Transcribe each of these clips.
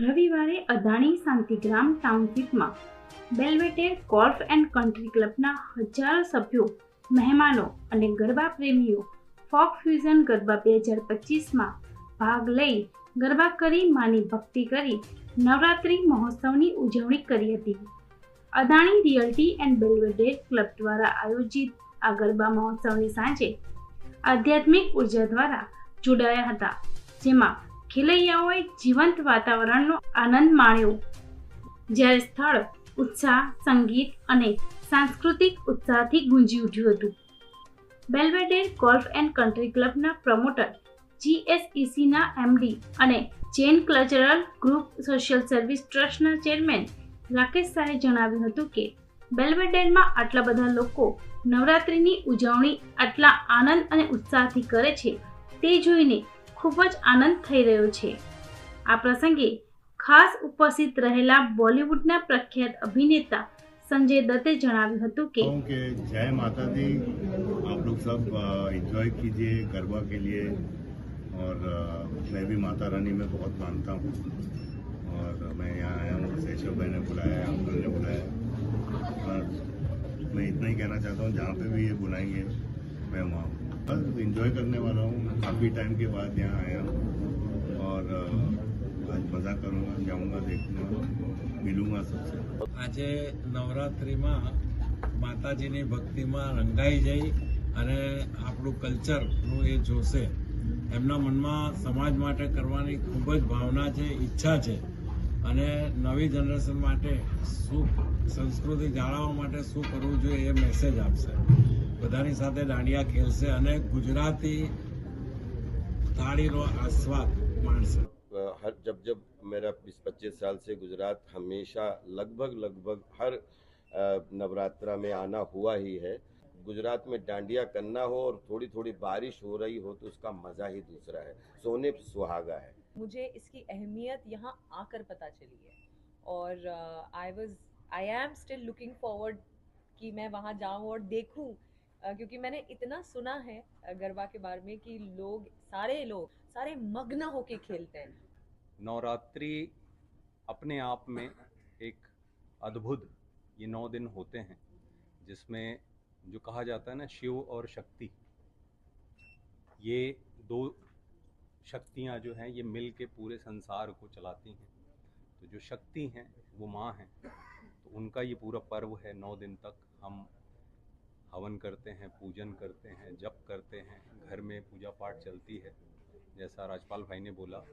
રવિવારે અદાણી શાંતિગ્રામ ટાઉનશીપમાં Belvedere golf and country ક્લબના હજારો સભ્યો મહેમાનો અને ગરબા પ્રેમીઓ ફોક ફ્યુઝન ગરબા બે હજાર પચીસમાં ભાગ લઈ ગરબા કરી માની ભક્તિ કરી નવરાત્રિ મહોત્સવની ઉજવણી કરી હતી Adani realty and Belvedere club દ્વારા આયોજિત આ ગરબા મહોત્સવની સાંજે આધ્યાત્મિક ઉર્જા દ્વારા જોડાયા હતા જેમાં ખેલૈયાઓએ જીવંત વાતાવરણનો આનંદ માણ્યો જ્યારે સ્થળ ઉત્સાહ સંગીત અને સાંસ્કૃતિક ઉત્સાહથી ગુંજી ઉઠ્યું હતું બેલ્વેડેર ગોલ્ફ એન્ડ કન્ટ્રી ક્લબના પ્રમોટર જીએસઈસીના એમડી અને Jain cultural group social service ટ્રસ્ટના ચેરમેન રાકેશ શાહે જણાવ્યું હતું કે બેલ્વેડેરમાં આટલા બધા લોકો નવરાત્રિની ઉજવણી આટલા આનંદ અને ઉત્સાહથી કરે છે તે જોઈને खूबज आनंद થઈ રહ્યો છે આ પ્રસંગે ખાસ ઉપસ્થિત રહેલા બોલિવૂડના પ્રખ્યાત અભિનેતા સંજે દતે જણાવ્યું હતું કે ઓકે જય માતા દી આપ લોકો સબ એન્જોય કીજીએ ગરબા કે લિયે ઓર મેં ભી માતા રાણી મેં બહોત માનતા હું ઓર મેં યહાં આયા હું શેઠોબેને બુલાયા હે આપ લોકો ને બુલાયા હે મેં ઇતના હી કહેના ચાહતા હું જહા પે ભી એ બુલાયેંગે मैं वहाँ बस इन्जॉय करने वाला हूँ काफ़ी टाइम के बाद यहाँ आया हूँ और आज मज़ा करूँगा जाऊँगा देखने मिलूँगा सबसे आज नवरात्रि में माता भक्ति में रंगाई जाई અને આપણું કલ્ચરનું એ જોશે એમના મનમાં સમાજ માટે કરવાની ખૂબ જ ભાવના છે ઈચ્છા છે અને નવી જનરેશન માટે શું સંસ્કૃતિ જાળવવા માટે શું કરવું જોઈએ એ મેસેજ આપશે बधाई બધાની સાથે દાંડિયા ખેલશે અને ગુજરાતી થાળીનો આસ્વાદ માણશે हर जब जब मेरा बीस पच्चीस साल से गुजरात हमेशा लगभग लगभग हर नवरात्रा में आना हुआ ही है गुजरात में डांडिया करना हो और थोड़ी थोड़ी बारिश हो रही हो तो उसका मज़ा ही दूसरा है सोने सुहागा है मुझे इसकी अहमियत यहाँ आकर पता चली है और I was I am still looking forward कि मैं वहाँ जाऊँ और देखूँ क्योंकि मैंने इतना सुना है गरबा के बारे में कि लोग सारे लोग सारे मग्न होके खेलते हैं नवरात्रि अपने आप में एक अद्भुत ये नौ दिन होते हैं जिसमें जो कहा जाता है ना शिव और शक्ति ये दो शक्तियाँ जो हैं ये मिल के पूरे संसार को चलाती हैं तो जो शक्ति हैं वो माँ हैं तो उनका ये पूरा पर्व है नौ दिन तक हम हवन करते हैं पूजन करते हैं जप करते हैं घर में पूजा पाठ चलती है जैसा राजपाल भाई ने बोला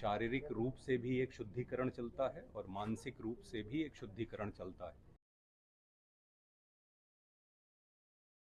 शारीरिक रूप से भी एक शुद्धिकरण चलता है और मानसिक रूप से भी एक शुद्धिकरण चलता है